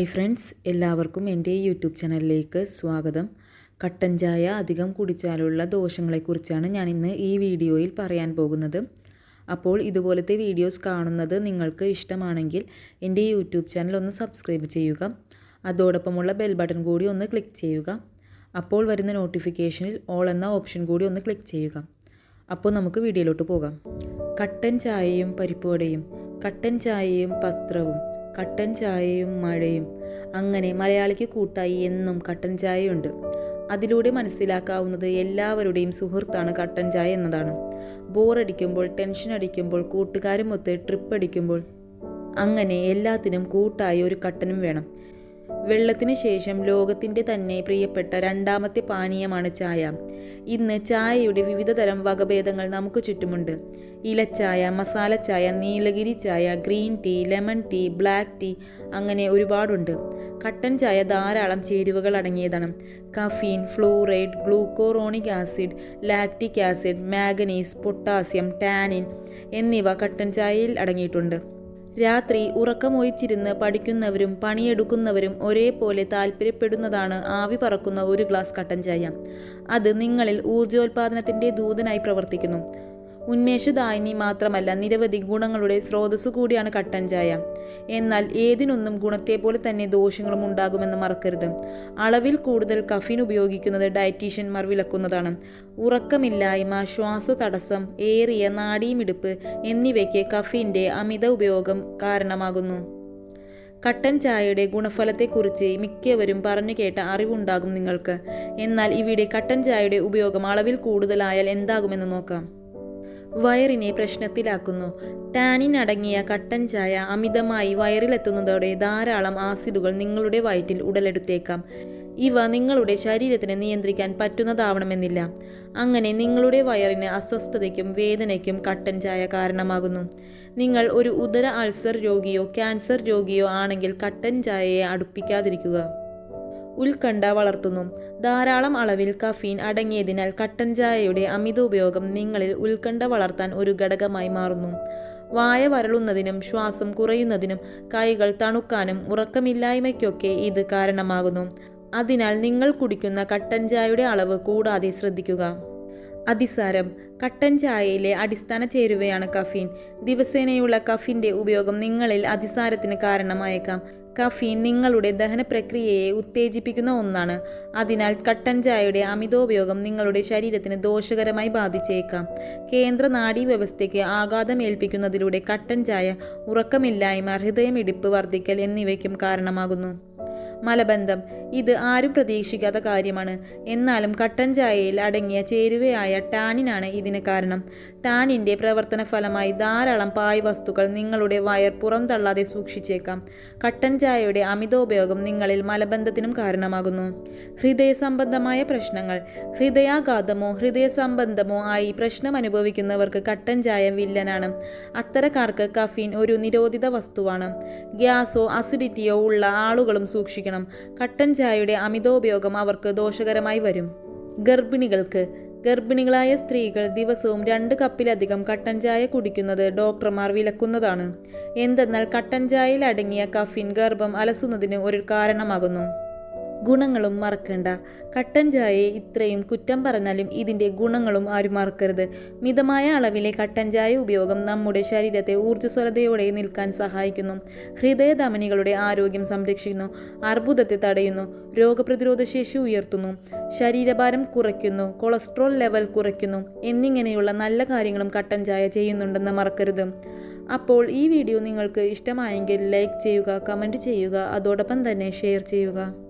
Hi friends എല്ലാവർക്കും എന്റെ YouTube ചാനലിലേക്ക് സ്വാഗതം. കട്ടൻ ചായ അധികം കുടിച്ചാലുള്ള ദോഷങ്ങളെക്കുറിച്ചാണ് ഞാൻ ഇന്ന് ഈ വീഡിയോയിൽ പറയാൻ പോകുന്നത്. അപ്പോൾ ഇതുപോലത്തെ വീഡിയോസ് കാണുന്നത് നിങ്ങൾക്ക് ഇഷ്ടമാണെങ്കിൽ എന്റെ യൂട്യൂബ് ചാനൽ ഒന്ന് സബ്സ്ക്രൈബ് ചെയ്യുക. അതോടൊപ്പമുള്ള ബെൽ ബട്ടൺ കൂടി ഒന്ന് ക്ലിക്ക് ചെയ്യുക. അപ്പോൾ വരുന്ന നോട്ടിഫിക്കേഷനിൽ ഓൾ എന്ന ഓപ്ഷൻ കൂടി ഒന്ന് ക്ലിക്ക് ചെയ്യുക. അപ്പോൾ നമുക്ക് വീഡിയോയിലോട്ട് പോകാം. കട്ടൻ ചായയും പരിപ്പുവടയും കട്ടൻ ചായയും പത്രവും കട്ടൻ ചായയും മഴയും. അങ്ങനെ മലയാളിക്ക് കൂട്ടായി എന്നും കട്ടൻ ചായയുണ്ട്. അതിലൂടെ മനസ്സിലാക്കാവുന്നത് എല്ലാവരുടെയും സുഹൃത്താണ് കട്ടൻ ചായ എന്നതാണ്. ബോറടിക്കുമ്പോൾ ടെൻഷൻ അടിക്കുമ്പോൾ കൂട്ടുകാരുമൊത്ത് ട്രിപ്പ് അടിക്കുമ്പോൾ അങ്ങനെ എല്ലാത്തിനും കൂട്ടായി ഒരു കട്ടനും വേണം. വെള്ളത്തിന് ശേഷം ലോകത്തിന്റെ തന്നെ പ്രിയപ്പെട്ട രണ്ടാമത്തെ പാനീയമാണ് ചായ. ഇന്ന് ചായയുടെ വിവിധ തരം വകഭേദങ്ങൾ നമുക്ക് ചുറ്റുമുണ്ട്. ഇലച്ചായ മസാല ചായ നീലഗിരി ചായ green tea lemon tea black tea അങ്ങനെ ഒരുപാടുണ്ട്. കട്ടൻ ചായ ധാരാളം ചേരുവകൾ അടങ്ങിയതാണ്. Caffeine fluoride glucuronic acid lactic acid manganese potassium tannin എന്നിവ കട്ടൻ ചായയിൽ അടങ്ങിയിട്ടുണ്ട്. രാത്രി ഉറക്കമൊഴിച്ചിരുന്ന് പഠിക്കുന്നവരും പണിയെടുക്കുന്നവരും ഒരേപോലെ താല്പര്യപ്പെടുന്നതാണ് ആവി പറക്കുന്ന ഒരു ഗ്ലാസ് കട്ടൻ ചായ. അത് നിങ്ങളിൽ ഊർജോൽപാദനത്തിന്റെ ദൂതനായി പ്രവർത്തിക്കുന്നു. ഉന്മേഷദായിനി മാത്രമല്ല നിരവധി ഗുണങ്ങളുടെ സ്രോതസ്സു കൂടിയാണ് കട്ടൻ ചായ എന്നാൽ ഏതിനൊന്നും ഗുണത്തെപ്പോലെ തന്നെ ദോഷങ്ങളും ഉണ്ടാകുമെന്ന് മറക്കരുത്. അളവിൽ കൂടുതൽ കഫീൻ ഉപയോഗിക്കുന്നത് ഡയറ്റീഷ്യന്മാർ വിലക്കുന്നതാണ്. ഉറക്കമില്ലായ്മ ശ്വാസ തടസ്സം ഏറിയ നാഡീമിടിപ്പ് എന്നിവയ്ക്ക് കഫീന്റെ അമിത ഉപയോഗം കാരണമാകുന്നു. കട്ടൻ ചായയുടെ ഗുണഫലത്തെക്കുറിച്ച് മിക്കവരും പറഞ്ഞു കേട്ട അറിവുണ്ടാകും നിങ്ങൾക്ക്. എന്നാൽ ഇവിടെ കട്ടൻ ചായയുടെ ഉപയോഗം അളവിൽ കൂടുതലായാൽ എന്താകുമെന്ന് നോക്കാം. വയറിനെ പ്രശ്നത്തിലാക്കുന്നു. ടാനിൻ അടങ്ങിയ കട്ടൻ ചായ അമിതമായി വയറിലെത്തുന്നതോടെ ധാരാളം ആസിഡുകൾ നിങ്ങളുടെ വയറ്റിൽ ഉടലെടുത്തേക്കാം. ഇവ നിങ്ങളുടെ ശരീരത്തിന് നിയന്ത്രിക്കാൻ പറ്റുന്നതാവണമെന്നില്ല. അങ്ങനെ നിങ്ങളുടെ വയറിന് അസ്വസ്ഥതയ്ക്കും വേദനയ്ക്കും കട്ടൻ ചായ കാരണമാകുന്നു. നിങ്ങൾ ഒരു ഉദര അൾസർ രോഗിയോ ക്യാൻസർ രോഗിയോ ആണെങ്കിൽ കട്ടൻ ചായയെ അടുപ്പിക്കാതിരിക്കുക. ഉത്കണ്ഠ വളർത്തുന്നു. ധാരാളം അളവിൽ കഫീൻ അടങ്ങിയതിനാൽ കട്ടൻ ചായയുടെ അമിത ഉപയോഗം നിങ്ങളിൽ ഉത്കണ്ഠ വളർത്താൻ ഒരു ഘടകമായി മാറുന്നു. വായ വരളുന്നതിനും ശ്വാസം കുറയുന്നതിനും കൈകൾ തണുക്കാനും ഉറക്കമില്ലായ്മയ്ക്കൊക്കെ ഇത് കാരണമാകുന്നു. അതിനാൽ നിങ്ങൾ കുടിക്കുന്ന കട്ടൻ ചായയുടെ അളവ് കൂടാതെ ശ്രദ്ധിക്കുക. അതിസാരം. കട്ടൻ ചായയിലെ അടിസ്ഥാന ചേരുവയാണ് കഫീൻ. ദിവസേനയുള്ള കഫീന്റെ ഉപയോഗം നിങ്ങളിൽ അതിസാരത്തിന് കാരണമായേക്കാം. കഫീൻ നിങ്ങളുടെ ദഹന പ്രക്രിയയെ ഉത്തേജിപ്പിക്കുന്ന ഒന്നാണ്. അതിനാൽ കട്ടൻ ചായയുടെ അമിതോപയോഗം നിങ്ങളുടെ ശരീരത്തിന് ദോഷകരമായി ബാധിച്ചേക്കാം. കേന്ദ്ര നാഡീ വ്യവസ്ഥയ്ക്ക് ആഘാതം ഏൽപ്പിക്കുന്നതിലൂടെ കട്ടൻ ചായ ഉറക്കമില്ലായ്മ ഹൃദയമിടിപ്പ് വർദ്ധിക്കൽ എന്നിവയ്ക്കും കാരണമാകുന്നു. മലബന്ധം. ഇത് ആരും പ്രതീക്ഷിക്കാത്ത കാര്യമാണ്. എന്നാലും കട്ടൻ ചായയിൽ അടങ്ങിയ ചേരുവയായ ടാനിനാണ് ഇതിന് കാരണം. ടാനിന്റെ പ്രവർത്തന ഫലമായി ധാരാളം പായ് വസ്തുക്കൾ നിങ്ങളുടെ വയർ പുറംതള്ളാതെ സൂക്ഷിച്ചേക്കാം. കട്ടൻ ചായയുടെ അമിതോപയോഗം നിങ്ങളിൽ മലബന്ധത്തിനും കാരണമാകുന്നു. ഹൃദയ സംബന്ധമായ പ്രശ്നങ്ങൾ. ഹൃദയാഘാതമോ ഹൃദയ സംബന്ധമോ ആയി പ്രശ്നം അനുഭവിക്കുന്നവർക്ക് കട്ടൻ ചായ വില്ലനാണ്. അത്തരക്കാർക്ക് കഫീൻ ഒരു നിരോധിത വസ്തുവാണ്. ഗ്യാസോ അസിഡിറ്റിയോ ഉള്ള ആളുകളും സൂക്ഷിക്കണം. കട്ടൻ ചായയുടെ അമിതോപയോഗം അവർക്ക് ദോഷകരമായി വരും. ഗർഭിണികൾക്ക് ഗർഭിണികളായ സ്ത്രീകൾ ദിവസവും രണ്ട് കപ്പിലധികം കട്ടൻ ചായ കുടിക്കുന്നത് ഡോക്ടർമാർ വിലക്കുന്നതാണ്. എന്തെന്നാൽ കട്ടൻ ചായയിൽ അടങ്ങിയ കഫിൻ ഗർഭം അലസുന്നതിന് ഒരു കാരണമാകുന്നു. ഗുണങ്ങളും മറക്കണ്ട. കട്ടൻ ചായയെ ഇത്രയും കുറ്റം പറഞ്ഞാലും ഇതിന്റെ ഗുണങ്ങളും ആരും മറക്കരുത്. മിതമായ അളവിലെ കട്ടൻ ചായ ഉപയോഗം നമ്മുടെ ശരീരത്തെ ഊർജസ്വലതയോടെ നിൽക്കാൻ സഹായിക്കുന്നു. ഹൃദയധമനികളുടെ ആരോഗ്യം സംരക്ഷിക്കുന്നു. അർബുദത്തെ തടയുന്നു. രോഗപ്രതിരോധ ശേഷി ഉയർത്തുന്നു. ശരീരഭാരം കുറയ്ക്കുന്നു. കൊളസ്ട്രോൾ ലെവൽ കുറയ്ക്കുന്നു. എന്നിങ്ങനെയുള്ള നല്ല കാര്യങ്ങളും കട്ടൻ ചായ ചെയ്യുന്നുണ്ടെന്ന് മറക്കരുത്. അപ്പോൾ ഈ വീഡിയോ നിങ്ങൾക്ക് ഇഷ്ടമായെങ്കിൽ ലൈക്ക് ചെയ്യുക കമന്റ് ചെയ്യുക അതോടൊപ്പം തന്നെ ഷെയർ ചെയ്യുക.